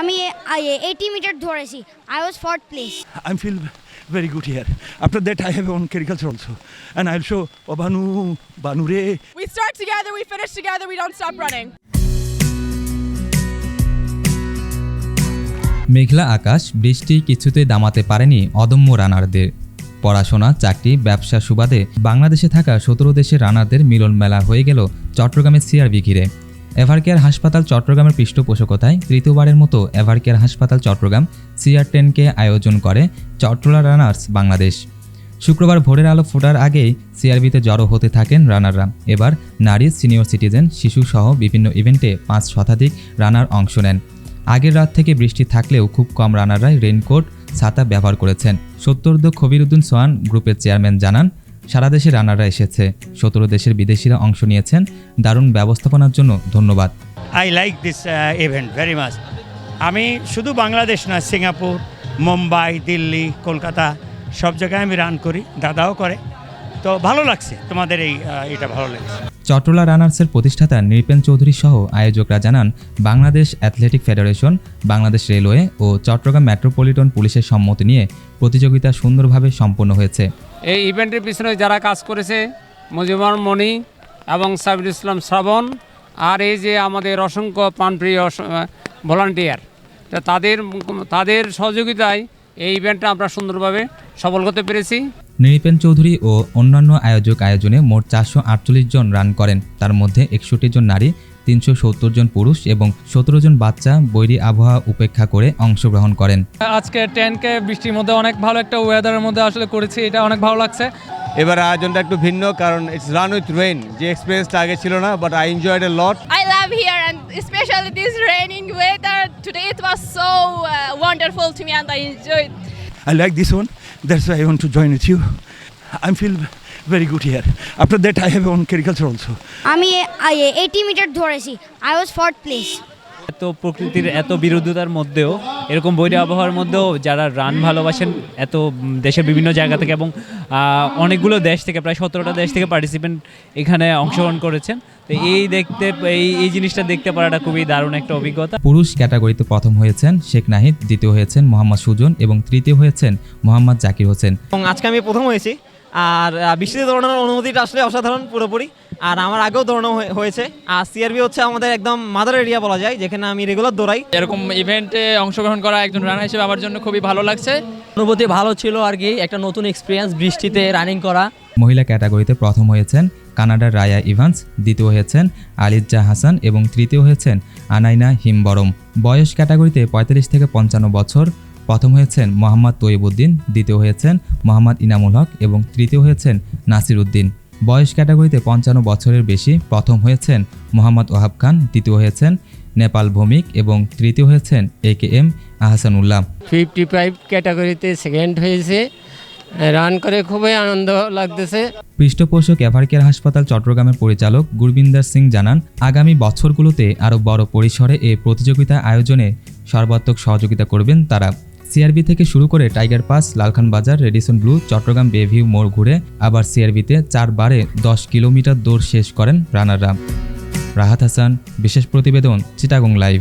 আমি eighty metre ধরেছি। I was fourth place I feel very good here after that I have on caricature also and I show অবানু বানু রে we start together we finish together we don't stop running মেঘলা আকাশ বৃষ্টি কিছুতে দামাতে পারেনি অদম্য রানারদের। পড়াশোনা চাকরি ব্যবসা সুবাদে বাংলাদেশে থাকা সতেরো দেশের রানারদের মিলন মেলা হয়ে গেল চট্টগ্রামের সিআরবি ঘিরে। এভারকেয়ার হাসপাতাল চট্টগ্রামের পৃষ্ঠপোষকতায় তৃতীয়বারের মতো এভারকেয়ার হাসপাতাল চট্টগ্রাম সিআর টেনকে আয়োজন করে চট্টলা রানার্স বাংলাদেশ। শুক্রবার ভোরের আলো ফোটার আগেই সিআরবিতে জড়ো হতে থাকেন রানাররা। এবার নারী সিনিয়র সিটিজেন শিশুসহ বিভিন্ন ইভেন্টে পাঁচ শতাধিক রানার অংশ নেন। আগের রাত থেকে বৃষ্টি থাকলেও খুব কম রানাররাই রেইনকোট, ছাতা ব্যবহার করেছেন। সত্তরদ খবিরুদ্দিন সোহান গ্রুপের চেয়ারম্যান জানান সারা দেশে রানাররা এসেছে। সতেরো দেশের বিদেশিরা অংশ নিয়েছেন। দারুণ ব্যবস্থাপনার জন্য ধন্যবাদ। I like this event very much আমি শুধু বাংলাদেশ না, সিঙ্গাপুর, মুম্বাই, দিল্লি, কলকাতা সব জায়গায় আমি রান করি, দাদাও করে। তো ভালো লাগছে তোমাদের এই এটা ভালো লাগছে। চট্টলা রানার্সের প্রতিষ্ঠাতা নৃপেন চৌধুরী সহ আয়োজকরা জানান, Bangladesh athletic federation, Bangladesh railway ও চট্টগ্রাম মেট্রোপলিটন পুলিশের সম্মতি নিয়ে প্রতিযোগিতা সুন্দরভাবে সম্পন্ন হয়েছে। এই ইভেন্টের পিছনে যারা কাজ করেছে, মুজিবুর মণি এবং সাবির ইসলাম শ্রাবণ আর এই যে আমাদের অসংখ্য প্রাণপ্রিয় ভলান্টিয়ার তাদের তাদের সহযোগিতায় এই ইভেন্টটা আমরা সুন্দরভাবে সফল করতে পেরেছি। নৃপেন চৌধুরী ও অন্যান্য আয়োজক আয়োজনে মোট চারশো আটচল্লিশ জন রান করেন। তার মধ্যে একষট্টি জন নারী তিনশো সত্তর জন পুরুষ এবং সতেরো জন বাচ্চা বৈরী আবহাওয়া উপেক্ষা করে অংশগ্রহণ করেন। আজকে টেনকে বৃষ্টির মধ্যে অনেক ভালো একটা ওয়েদারের মধ্যে আসলে করেছি এটা অনেক ভালো লাগছে। এবার আয়োজনটা একটু ভিন্ন কারণ ইটস রান উইথ রেইন যে এক্সপিরিয়েন্সটা আগে ছিল না but I enjoyed a lot I love and especially this raining weather. Today it was so uh, wonderful to me and I enjoyed I like this one. That's why I want to join with you. I feel very good here. After that, I have one caricature also. আমি eighty metre ধরেছি I was fourth এত প্রকৃতির এত বিরোধিতার মধ্যেও এরকম বৈরী আবহাওয়ার মধ্যেও যারা রান ভালোবাসেন এত দেশের বিভিন্ন জায়গা থেকে এবং আহ, অনেকগুলো দেশ থেকে প্রায় সতেরোটা দেশ থেকে পার্টিসিপেন্ট এখানে অংশগ্রহণ করেছেন। তো এই দেখতে এই এই জিনিসটা দেখতে পারাটা খুবই দারুণ একটা অভিজ্ঞতা। পুরুষ ক্যাটাগরিতে প্রথম হয়েছেন শেখ নাহিদ দ্বিতীয় হয়েছেন মোহাম্মদ সুজন এবং তৃতীয় হয়েছেন মোহাম্মদ জাকির হোসেন। এবং আজকে আমি প্রথম হয়েছি। আর বৃষ্টিতে দৌড়ানোর অনুমতিটা আসলে অসাধারণ পুরোপুরি। আর আমার আগেও দৌড়ানো হয়ে- হয়েছে। আর সিআরবি হচ্ছে আমাদের একদম মাদার এরিয়া বলা যায় যেখানে আমি রেগুলার দৌড়াই। এরকম ইভেন্টে অংশগ্রহণ করা একজন রানার হিসেবে আমার জন্য খুবই ভালো লাগছে। অনুভূতি ভালো ছিল আর কি একটা নতুন এক্সপিরিয়েন্স বৃষ্টিতে রানিং করা। মহিলা ক্যাটাগরিতে প্রথম হয়েছেন কানাডার রায়া ইভান্স দ্বিতীয় হয়েছেন আলিজা হাসান এবং তৃতীয় হয়েছেন আনাইনা হিমবরম। বয়স ক্যাটাগরিতে পঁয়তাল্লিশ থেকে পঞ্চান্ন বছর। প্রথম হয়েছেন মোহাম্মদ তৈবুদ্দিন দ্বিতীয় হয়েছেন মোহাম্মদ ইনামুল হক এবং তৃতীয় হয়েছেন নাসির উদ্দিন বয়স ক্যাটাগরিতে পঞ্চান্ন বছরের বেশি প্রথম হয়েছেন মোহাম্মদ ওহাব খান দ্বিতীয় হয়েছেন নেপাল ভৌমিক এবং তৃতীয় হয়েছেন A K M Ahsanullah. Fifty five ক্যাটাগরিতে সেকেন্ড হয়েছে। রান করে খুবই আনন্দ লাগতেছে। পৃষ্ঠপোষক এভারকেয়ার হাসপাতাল চট্টগ্রামের পরিচালক গুরবিন্দর সিং জানান আগামী বছরগুলোতে আরও বড় পরিসরে এ প্রতিযোগিতা আয়োজনে সর্বাত্মক সহযোগিতা করবেন তারা। সিআরবি থেকে শুরু করে টাইগার পাস লালখান বাজার রেডিসন ব্লু চট্টগ্রাম বেভিউ মোড় ঘুরে আবার সিআরবিতে চারবারে দশ কিলোমিটার দৌড় শেষ করেন রানাররা। রাহাত হাসান, বিশেষ প্রতিবেদন চিটাগং লাইভ